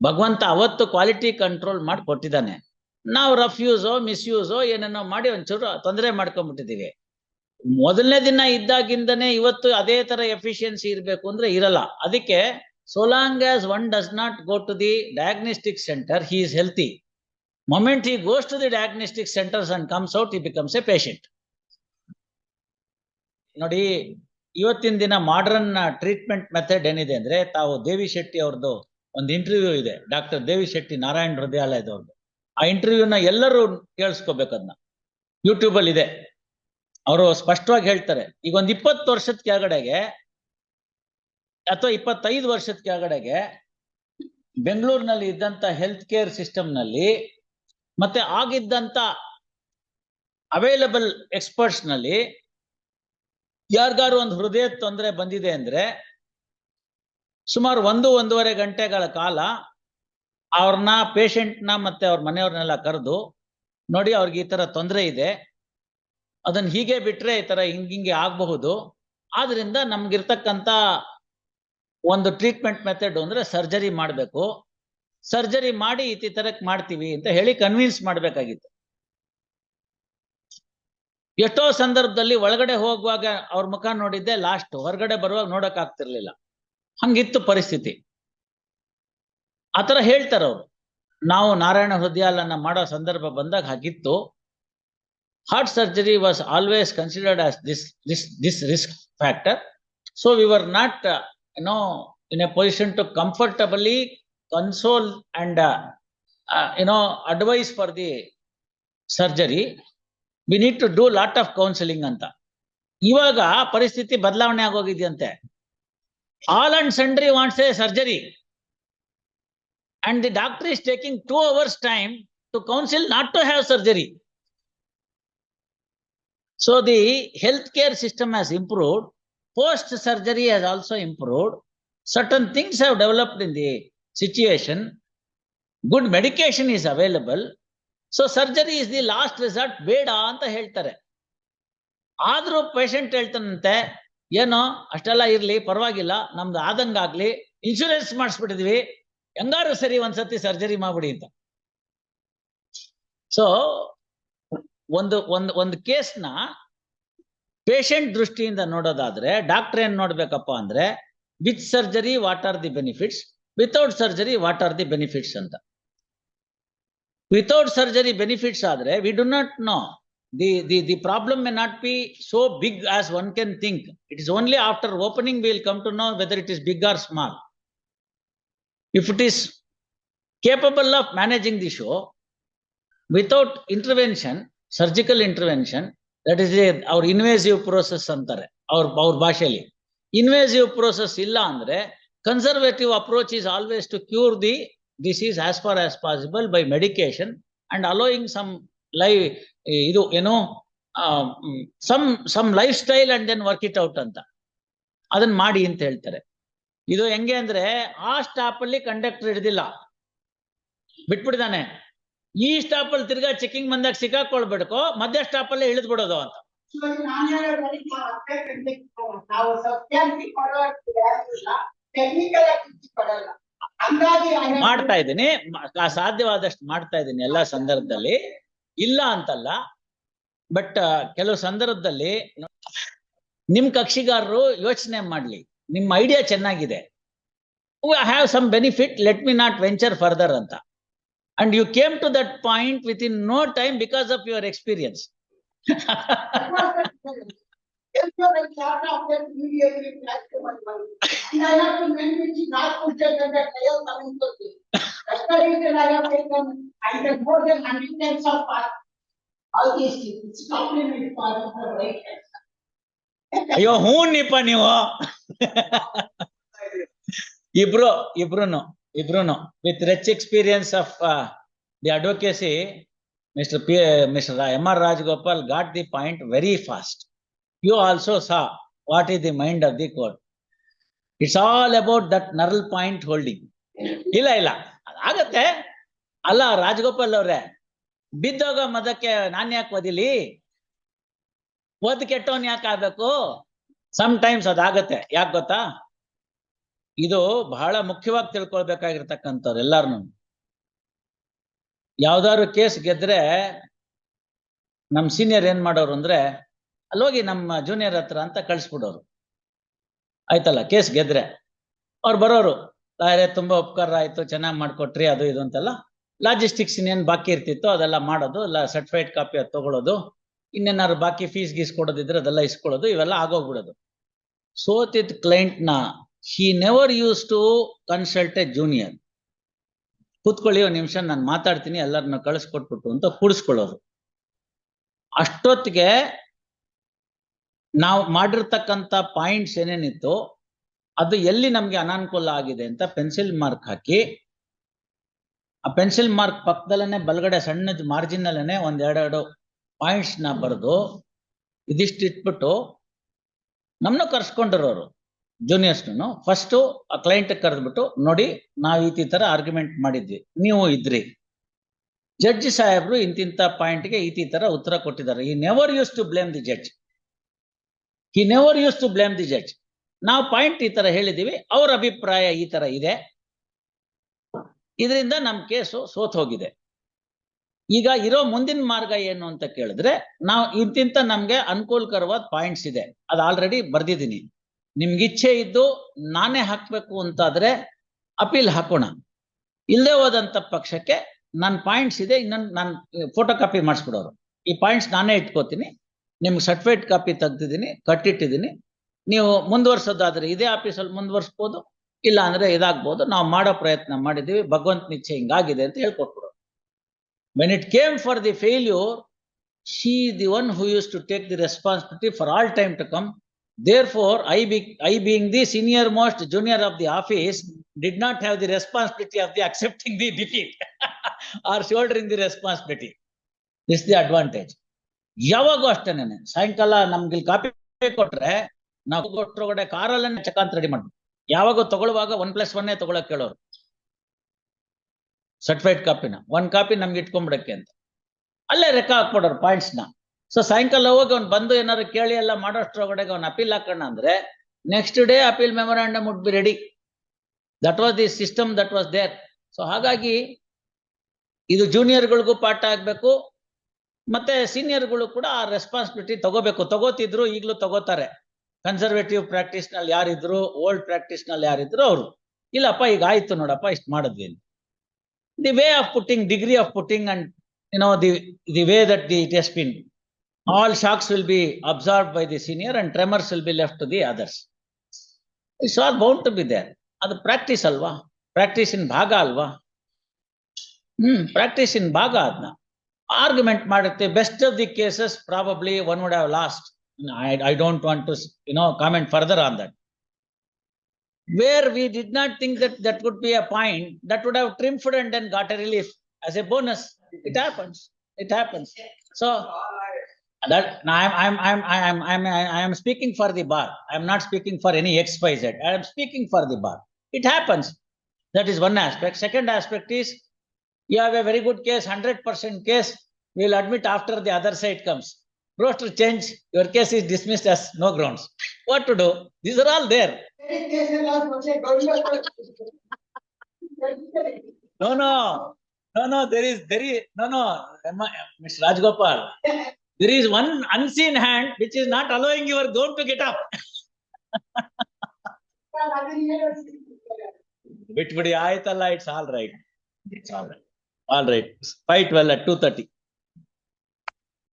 ಭಗವಂತ ಅವತ್ತು quality control ಮಾಡಿ ಕೊಟ್ಟಿದ್ದಾನೆ ನಾವು ರಫ್ಯೂಸೋ ಮಿಸ್ಯೂಸೋ ಏನೇನೋ ಮಾಡಿ ಒಂಚೂರು ತೊಂದರೆ ಮಾಡ್ಕೊಂಡ್ಬಿಟ್ಟಿದ್ದೀವಿ. ಮೊದಲನೇ ದಿನ ಇದ್ದಾಗಿಂದನೇ ಇವತ್ತು ಅದೇ ತರ ಎಫಿಷಿಯನ್ಸಿ ಇರಬೇಕು ಅಂದ್ರೆ ಇರಲ್ಲ. ಅದಕ್ಕೆ so long as one does not go to the diagnostic centre he is healthy moment he goes to the diagnostic centres and comes out out becomes a patient ನೋಡಿ, ಇವತ್ತಿನ ದಿನ ಮಾಡರ್ನ್ ಟ್ರೀಟ್ಮೆಂಟ್ ಮೆಥಡ್ ಏನಿದೆ ಅಂದ್ರೆ ತಾವು ದೇವಿ ಶೆಟ್ಟಿ ಅವ್ರದ್ದು ಒಂದು interview ಇದೆ. Doctor Devi Shetty Narayana ಹೃದಯಾಲಯದವ್ರದ್ದು ಆ ಇಂಟರ್ವ್ಯೂನ ಎಲ್ಲರೂ ಕೇಳಿಸ್ಕೋಬೇಕು ಅದನ್ನ ಯೂಟ್ಯೂಬ್ ಅಲ್ಲಿ ಇದೆ. ಅವರು ಸ್ಪಷ್ಟವಾಗಿ ಹೇಳ್ತಾರೆ. ಈಗ ಒಂದು ಇಪ್ಪತ್ತು ವರ್ಷದ ಕೆಳಗಡೆಗೆ ಅಥವಾ ಇಪ್ಪತ್ತೈದು ವರ್ಷದ ಕೆಳಗಡೆಗೆ ಬೆಂಗಳೂರಿನಲ್ಲಿ ಇದ್ದಂತ ಹೆಲ್ತ್ ಕೇರ್ ಸಿಸ್ಟಮ್ನಲ್ಲಿ ಮತ್ತೆ ಆಗಿದ್ದಂತ ಅವೈಲಬಲ್ ಎಕ್ಸ್ಪರ್ಟ್ಸ್ನಲ್ಲಿ ಯಾರಿಗಾರು ಒಂದು ಹೃದಯ ತೊಂದರೆ ಬಂದಿದೆ ಅಂದ್ರೆ ಸುಮಾರು ಒಂದು, ಒಂದೂವರೆ ಗಂಟೆಗಳ ಕಾಲ ಅವ್ರನ್ನ ಪೇಷಂಟ್ನ ಮತ್ತೆ ಅವ್ರ ಮನೆಯವ್ರನ್ನೆಲ್ಲ ಕರೆದು ನೋಡಿ ಅವ್ರಿಗೆ ಈ ತರ ತೊಂದರೆ ಇದೆ. ಅದನ್ನ ಹೀಗೆ ಬಿಟ್ರೆ ಈ ತರ ಹಿಂಗಿಂಗೆ ಆಗಬಹುದು. ಆದ್ರಿಂದ ನಮ್ಗಿರ್ತಕ್ಕಂತ ಒಂದು ಟ್ರೀಟ್ಮೆಂಟ್ ಮೆಥಡ್ ಅಂದ್ರೆ ಸರ್ಜರಿ ಮಾಡಬೇಕು. ಸರ್ಜರಿ ಮಾಡಿ ಈ ತರಕ್ ಮಾಡ್ತೀವಿ ಅಂತ ಹೇಳಿ ಕನ್ವಿನ್ಸ್ ಮಾಡ್ಬೇಕಾಗಿತ್ತು. ಎಷ್ಟೋ ಸಂದರ್ಭದಲ್ಲಿ ಒಳಗಡೆ ಹೋಗುವಾಗ ಅವ್ರ ಮುಖ ನೋಡಿದ್ದೆ ಲಾಸ್ಟ್ ಹೊರಗಡೆ ಬರುವಾಗ ನೋಡಕ್ ಆಗ್ತಿರ್ಲಿಲ್ಲ. ಹಂಗಿತ್ತು ಪರಿಸ್ಥಿತಿ. ಆತರ ಹೇಳ್ತಾರ ಅವ್ರು. ನಾವು ನಾರಾಯಣ ಹೃದಯಾಲನ್ನ ಮಾಡೋ ಸಂದರ್ಭ ಬಂದಾಗ ಹಾಗಿತ್ತು. Heart surgery was always considered as this this this risk factor so we were not no in a position to comfortably console and you know advice for the surgery we need to do lot of counselling ಅಂತ. ಇವಾಗ ಪರಿಸ್ಥಿತಿ ಬದಲಾವಣೆ ಆಗೋಗಿದೆಯಂತೆ. All and sundry wants a surgery and the doctor is taking two hours time to counsel not to have surgery so the health care system has improved post surgery has also improved. Certain things have developed in the situation. Good medication is available. So surgery is the last resort ಬೇಡ ಅಂತ ಹೇಳ್ತಾರೆ ಆದ್ರೂ patient ಹೇಳ್ತಾನಂತೆ ಏನೋ ಅಷ್ಟೆಲ್ಲ ಇರ್ಲಿ, ಪರವಾಗಿಲ್ಲ, ನಮ್ದು ಆದಂಗಾಗ್ಲಿ insurance ಮಾಡಿಸ್ಬಿಟ್ಟಿದ್ವಿ ಹೆಂಗಾರು ಸರಿ ಒಂದ್ಸತಿ ಸರ್ಜರಿ ಮಾಡ್ಬಿಡಿ ಅಂತ. ಸೊ ಒಂದು ಒಂದು ಒಂದು ಕೇಸ್ನ ಪೇಷಂಟ್ ದೃಷ್ಟಿಯಿಂದ ನೋಡೋದಾದ್ರೆ ಡಾಕ್ಟರ್ ಏನ್ ನೋಡ್ಬೇಕಪ್ಪ ಅಂದ್ರೆ with surgery what are the benefits without surgery what are the benefits ಅಂತ. ವಿತೌಟ್ ಸರ್ಜರಿ ಬೆನಿಫಿಟ್ಸ್ ಆದ್ರೆ we do not know the, the, the problem may not be so big as one can think. It is only after opening we will come to know whether it is big or small. If it is capable of managing the show without intervention, surgical intervention, that is our invasive process our, our bashali. Invasive process illa andre, conservative approach is always to cure the disease as far as possible by medication and allowing some life ಇದು ಏನೋ some some lifestyle and then work it out ಅಂತ. ಅದನ್ನ ಮಾಡಿ ಅಂತ ಹೇಳ್ತಾರೆ. ಇದು ಹೆಂಗೆ ಅಂದ್ರೆ ಆ ಸ್ಟಾಪ್ ಅಲ್ಲಿ ಕಂಡಕ್ಟರ್ ಹಿಡಿದಿಲ್ಲ. ಬಿಟ್ಬಿಡ್ದಾನೆ. ಈ ಸ್ಟಾಪ್ ಅಲ್ಲಿ ತಿರ್ಗಾ ಚೆಕಿಂಗ್ ಬಂದಾಗ ಸಿಕ್ಕಾಕೊಳ್ಬೇಡ್ಕೋ ಮಧ್ಯ ಸ್ಟಾಪ್ ಅಲ್ಲೇ ಇಳಿದ್ ಬಿಡೋದು ಅಂತ ಮಾಡ್ತಾ ಇದ್ದೀನಿ. ಸಾಧ್ಯವಾದಷ್ಟು ಮಾಡ್ತಾ ಇದ್ದೀನಿ ಎಲ್ಲಾ ಸಂದರ್ಭದಲ್ಲಿ. ಇಲ್ಲ ಅಂತಲ್ಲ ಬಟ್ ಕೆಲವು ಸಂದರ್ಭದಲ್ಲಿ ನಿಮ್ ಕಕ್ಷಿಗಾರರು ಯೋಚನೆ ಮಾಡ್ಲಿ. ನಿಮ್ಮ ಐಡಿಯಾ ಚೆನ್ನಾಗಿದೆ. Have some benefit let me not venture further ಅಂತ. And you came to that point within no time because of your experience Yes, sir, and lot of them immediately flash to my mind. And I have to manage it not put it under trial coming to me. That's the reason I have taken, I have more than hundred times of part. All these things, it's completely part of the right. ಅಯ್ಯೋ ಹ್ಞೂ ನಿಪ್ಪ ನೀವು ಇಬ್ರು ಇಬ್ರುನು ಇಬ್ರುನು with rich experience of the advocacy mister P mister M R Rajagopal got the point very fast you also saw what is the mind of the court it's all about that neural point holding ಇಲ್ಲ ಇಲ್ಲ ಆಗತ್ತೆ? ಅಲ್ಲ, ರಾಜಗೋಪಾಲ್ ಅವ್ರೆ, ಬಿದ್ದೋಗ ಮದಕ್ಕೆ ನಾನ್ ಯಾಕೆ ಓದಿಲಿ? ಓದ್ ಕೆಟ್ಟವನ್ ಯಾಕೆ ಆಗ್ಬೇಕು? ಸಮ್ ಟೈಮ್ಸ್ ಅದಾಗತ್ತೆ. ಯಾಕೆ ಗೊತ್ತಾ? ಇದು ಬಹಳ ಮುಖ್ಯವಾಗಿ ತಿಳ್ಕೊಳ್ಬೇಕಾಗಿರ್ತಕ್ಕಂಥವ್ರು ಎಲ್ಲಾರನು. ಯಾವ್ದಾದ್ರು ಕೇಸ್ ಗೆದ್ರೆ ನಮ್ ಸೀನಿಯರ್ ಏನ್ ಮಾಡೋರು ಅಂದ್ರೆ, ಅಲ್ಲೋಗಿ ನಮ್ಮ ಜೂನಿಯರ್ ಹತ್ರ ಅಂತ ಕಳ್ಸ್ಬಿಡೋರು. ಆಯ್ತಲ್ಲ, ಕೇಸ್ ಗೆದ್ರೆ. ಅವ್ರು ಬರೋರು. ಲಾಯರೇ ತುಂಬಾ ಉಪಕಾರ ಆಯ್ತು, ಚೆನ್ನಾಗಿ ಮಾಡ್ಕೊಟ್ರಿ, ಅದು ಇದು ಅಂತೆಲ್ಲ. ಲಾಜಿಸ್ಟಿಕ್ಸ್ ಇನ್ನೇನು ಬಾಕಿ ಇರ್ತಿತ್ತು ಅದೆಲ್ಲ ಮಾಡೋದು, ಎಲ್ಲ ಸರ್ಟಿಫೈಡ್ ಕಾಪಿ ಅದು ತಗೊಳ್ಳೋದು ಇನ್ನೇನಾದ್ರು ಬಾಕಿ ಫೀಸ್ ಗೀಸ್ ಕೊಡೋದಿದ್ರೆ ಅದೆಲ್ಲ ಇಸ್ಕೊಳ್ಳೋದು, ಇವೆಲ್ಲ ಆಗೋಗ್ಬಿಡೋದು. ಸೋತಿದ್ ಕ್ಲೈಂಟ್ನ he never used to consult a junior ಕೂತ್ಕೊಳ್ಳಿ ಒಂದ್ ನಿಮಿಷ, ನಾನು ಮಾತಾಡ್ತೀನಿ ಎಲ್ಲರನ್ನ ಕಳಿಸ್ಕೊಟ್ಬಿಟ್ಟು ಅಂತ ಕೂಡಿಸ್ಕೊಳ್ಳೋದು. ಅಷ್ಟೊತ್ತಿಗೆ ನಾವು ಮಾಡಿರ್ತಕ್ಕಂಥ ಪಾಯಿಂಟ್ಸ್ ಏನೇನಿತ್ತು ಅದು ಎಲ್ಲಿ ನಮ್ಗೆ ಅನಾನುಕೂಲ ಆಗಿದೆ ಅಂತ ಪೆನ್ಸಿಲ್ ಮಾರ್ಕ್ ಹಾಕಿ, ಆ ಪೆನ್ಸಿಲ್ ಮಾರ್ಕ್ ಪಕ್ಕದಲ್ಲೇ ಬಲಗಡೆ ಸಣ್ಣದ ಮಾರ್ಜಿನ್ ಅಲ್ಲೇನೆ ಒಂದ್ ಎರಡೆರಡು ಪಾಯಿಂಟ್ಸ್ನ ಬರೆದು ಇದಿಷ್ಟು ಇಟ್ಬಿಟ್ಟು ನಮ್ನ ಕರ್ಸ್ಕೊಂಡಿರೋರು ಜೂನಿಯರ್ಸ್ನು ಫಸ್ಟ್ ಆ ಕ್ಲೈಂಟ್ ಕರೆದ್ಬಿಟ್ಟು, ನೋಡಿ, ನಾವು ಈ ತರ ಆರ್ಗ್ಯುಮೆಂಟ್ ಮಾಡಿದ್ವಿ. ನೀವು ಇದ್ರಿ. ಜಡ್ಜ್ ಸಾಹೇಬ್ರು ಇಂತಿಂತ ಪಾಯಿಂಟ್ಗೆ ಈ ತರ ಉತ್ತರ ಕೊಟ್ಟಿದ್ದಾರೆ. He never used to blame the judge he never used to blame the judge ನಾವು ಪಾಯಿಂಟ್ ಈ ತರ ಹೇಳಿದೀವಿ ಅವ್ರ ಅಭಿಪ್ರಾಯ ಈ ತರ ಇದೆ. ಇದರಿಂದ ನಮ್ ಕೇಸು ಸೋತ್ ಹೋಗಿದೆ. ಈಗ ಇರೋ ಮುಂದಿನ ಮಾರ್ಗ ಏನು ಅಂತ ಕೇಳಿದ್ರೆ, ನಾವು ಇಂತಿಂತ ನಮ್ಗೆ ಅನುಕೂಲಕರವಾದ ಪಾಯಿಂಟ್ಸ್ ಇದೆ. ಅದು ಆಲ್ರೆಡಿ ಬರ್ದಿದ್ದೀನಿ. ನಿಮ್ಗೆ ಇಚ್ಛೆ ಇದ್ದು ನಾನೇ ಹಾಕ್ಬೇಕು ಅಂತಾದ್ರೆ ಅಪೀಲ್ ಹಾಕೋಣ. ಇಲ್ಲದೆ ಹೋದಂತ ಪಕ್ಷಕ್ಕೆ ನನ್ನ ಪಾಯಿಂಟ್ಸ್ ಇದೆ, ಇನ್ನೊಂದು ನಾನು ಫೋಟೋ ಕಾಪಿ ಮಾಡಿಸ್ಬಿಡೋರು. ಈ ಪಾಯಿಂಟ್ಸ್ ನಾನೇ ಇಟ್ಕೋತೀನಿ, ನಿಮ್ಗೆ ಸರ್ಟಿಫೈಡ್ ಕಾಪಿ ತೆಗ್ದಿದ್ದೀನಿ, ಕಟ್ಟಿಟ್ಟಿದ್ದೀನಿ. ನೀವು ಮುಂದುವರ್ಸೋದಾದ್ರೆ ಇದೇ ಆಫೀಸಲ್ಲಿ ಮುಂದುವರ್ಸ್ಬೋದು ಇಲ್ಲ ಅಂದ್ರೆ ಇದಾಗ್ಬೋದು. ನಾವು ಮಾಡೋ ಪ್ರಯತ್ನ ಮಾಡಿದ್ದೀವಿ, ಭಗವಂತ ಇಚ್ಛೆ ಹಿಂಗಾಗಿದೆ ಅಂತ ಹೇಳ್ಕೊಟ್ಬಿಡು. When it came for the failure she the one who used to take the responsibility for all time to come therefore I be I being the senior most junior of the office did not have the responsibility of the accepting the defeat or shouldering the responsibility this the advantage ಯಾವಾಗೂ ಅಷ್ಟೇನೆ ಸಾಯಂಕಾಲ ನಮ್ಗೆ copy ಕೊಟ್ರೆ ನಾವು ಒಟ್ಟೊಳಗಡೆ ಕಾರಲ್ಲೇ ಚಕಾಂತ್ ready ಮಾಡ್ಬೇಕು. ಯಾವಾಗ ತಗೊಳ್ಳುವಾಗ one plus ಒನ್ನೇ ತಗೊಳಕ್ ಕೇಳೋರು ಸರ್ಟಿಫೈಡ್ ಕಾಪಿನ ಒನ್ ಕಾಪಿ ನಮ್ಗೆ ಇಟ್ಕೊಂಡ್ಬಿಡಕ್ಕೆ ಅಂತ. ಅಲ್ಲೇ ಲೆಕ್ಕ ಹಾಕ್ಬಿಡೋರು ಪಾಯಿಂಟ್ಸ್ನ. ಸೊ ಸಾಯಂಕಾಲ ಹೋಗಿ ಅವ್ನು ಬಂದು ಏನಾದ್ರು ಕೇಳಿ ಎಲ್ಲ ಮಾಡೋಷ್ಟ್ರೊಳಗಡೆ ಅವ್ನು ಅಪೀಲ್ ಹಾಕೋಣ ಅಂದ್ರೆ next day appeal memorandum would be ready that was the system that was there so ಹಾಗಾಗಿ ಇದು ಜೂನಿಯರ್ಗಳಿಗೂ ಪಾಠ ಆಗ್ಬೇಕು, ಮತ್ತೆ ಸೀನಿಯರ್ಗಳು ಕೂಡ ಆ ರೆಸ್ಪಾನ್ಸಿಬಿಲಿಟಿ ತಗೋಬೇಕು. ತಗೋತಿದ್ರು ಈಗಲೂ ತಗೋತಾರೆ. ಕನ್ಸರ್ವೇಟಿವ್ ಪ್ರಾಕ್ಟೀಸ್ನಲ್ಲಿ ಯಾರಿದ್ರು ಓಲ್ಡ್ ಪ್ರಾಕ್ಟೀಸ್ನಲ್ಲಿ ಯಾರಿದ್ರು ಅವರು, ಇಲ್ಲಪ್ಪ ಈಗ ಆಯ್ತು ನೋಡಪ್ಪ ಇಷ್ಟು ಮಾಡಿದ್ವಿ the way of putting degree of putting and you know the the way that the it is been all shocks will be observe by the senior and tremors will be left the others it's all bound to be there ಅದು practice ಅಲ್ವಾ? Practice ಇನ್ ಭಾಗ ಅಲ್ವಾ? ಹ್ಮ್ practice ಇನ್ ಭಾಗ ಅದನ್ನ argument ಮಾಡುತ್ತೆ best of the cases probably one would have lost I, I don't want to, you know, comment further on that. Where we did not think that that would be a point, that would have triumphed and then got a relief as a bonus. It happens. It happens. So that I'm, I'm, I'm, I'm, I'm, I am speaking for the bar. I'm not speaking for any X, Y, Z. I am speaking for the bar. It happens. That is one aspect. Second aspect is you have a very good case, hundred percent case. We'll admit after the other side comes Roster change, your case is dismissed as no grounds. What to do? These are all there. Any case in law, say, go to your- No, no, no, no, there is, there is, no, no, Emma- Mr. Rajgopal. There is one unseen hand which is not allowing your gown to get up. ಬಿಟ್ಬಿಡಿ ಆಯ್ತಲ್ಲ it's all right it's all right all right fight well at two thirty